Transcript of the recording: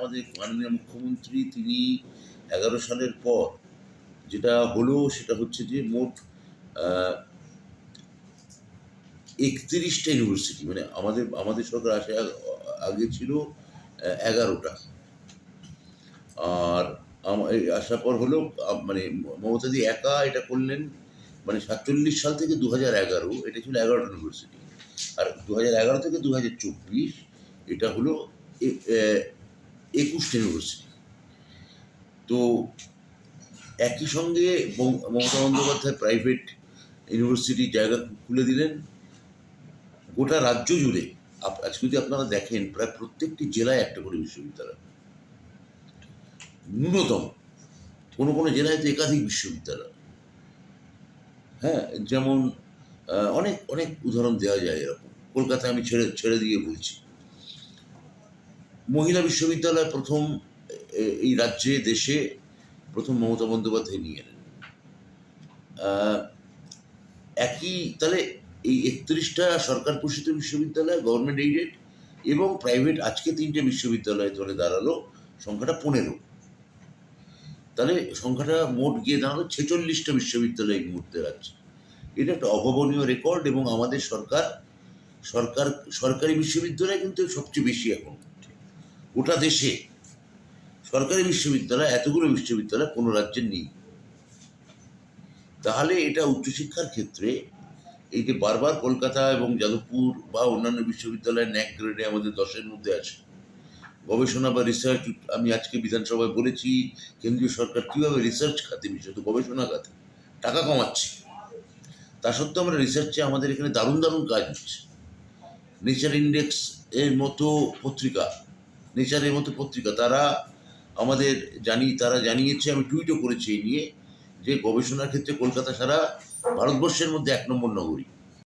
আমাদের মাননীয় মুখ্যমন্ত্রী তিনি এগারো সালের পর যেটা হলো সেটা হচ্ছে যে মোট একত্রিশটা ইউনিভার্সিটি মানে আমাদের আমাদের সরকার আসে আগে ছিল এগারোটা। আর আসার পর হলো মানে মমতাদি একা এটা করলেন মানে সাতচল্লিশ সাল থেকে দু হাজার এগারো, এটা ছিল এগারোটা ইউনিভার্সিটি আর দু হাজার এগারো থেকে দু হাজার চব্বিশ, এটা হলো একুশটা ইউনিভার্সিটি তো একই সঙ্গে মমতা বন্দ্যোপাধ্যায় প্রাইভেট ইউনিভার্সিটির জায়গা খুলে দিলেন। গোটা রাজ্য জুড়ে আজকে যদি আপনারা দেখেন, প্রায় প্রত্যেকটি জেলায় একটা করে বিশ্ববিদ্যালয়। ন্যূনতম, কোনো কোনো জেলায় তো একাধিক বিশ্ববিদ্যালয়। হ্যাঁ যেমন অনেক অনেক উদাহরণ দেওয়া যায় এরকম। কলকাতায় আমি ছেড়ে ছেড়ে দিয়ে বলছি। মহিলা বিশ্ববিদ্যালয় প্রথম এই রাজ্যে, দেশে প্রথম মমতা বন্দ্যোপাধ্যায় নিয়ে এলেন। একই, তাহলে এই একত্রিশটা সরকার পোষিত বিশ্ববিদ্যালয় গভর্নমেন্ট এইডেড এবং প্রাইভেট আজকে তিনটে বিশ্ববিদ্যালয় ধরে দাঁড়াল, সংখ্যাটা পনেরো। তাহলে সংখ্যাটা মোট গিয়ে দাঁড়াল ছেচল্লিশটা বিশ্ববিদ্যালয় এই মুহূর্তে রাজ্যে। এটা একটা অভাবনীয় রেকর্ড এবং আমাদের সরকার সরকার, সরকারি বিশ্ববিদ্যালয় কিন্তু সবচেয়ে বেশি এখন। গোটা দেশে সরকারি বিশ্ববিদ্যালয়, এতগুলো বিশ্ববিদ্যালয় কোনো রাজ্যের নেই। তাহলে এটা উচ্চশিক্ষার ক্ষেত্রে এই যে বারবার কলকাতা এবং যাদবপুর বা অন্যান্য বিশ্ববিদ্যালয়ের ন্যাক গ্রেডে আমাদের দশের মধ্যে আছে। গবেষণা বা রিসার্চ, আমি আজকে বিধানসভায় বলেছি, কেন্দ্রীয় সরকার কীভাবে রিসার্চ খাতে, বিশেষত গবেষণা খাতে, টাকা কমাচ্ছে। তা সত্ত্বেও আমরা রিসার্চে আমাদের এখানে দারুণ দারুণ কাজ হচ্ছে। নেচার ইন্ডেক্স এর মতো পত্রিকা নেচারের মতো পত্রিকা। তারা আমাদের জানি, তারা জানিয়েছে, আমি টুইটও করেছি এই নিয়ে যে গবেষণার ক্ষেত্রে কলকাতা সারা ভারতবর্ষের মধ্যে এক নম্বর নগরী।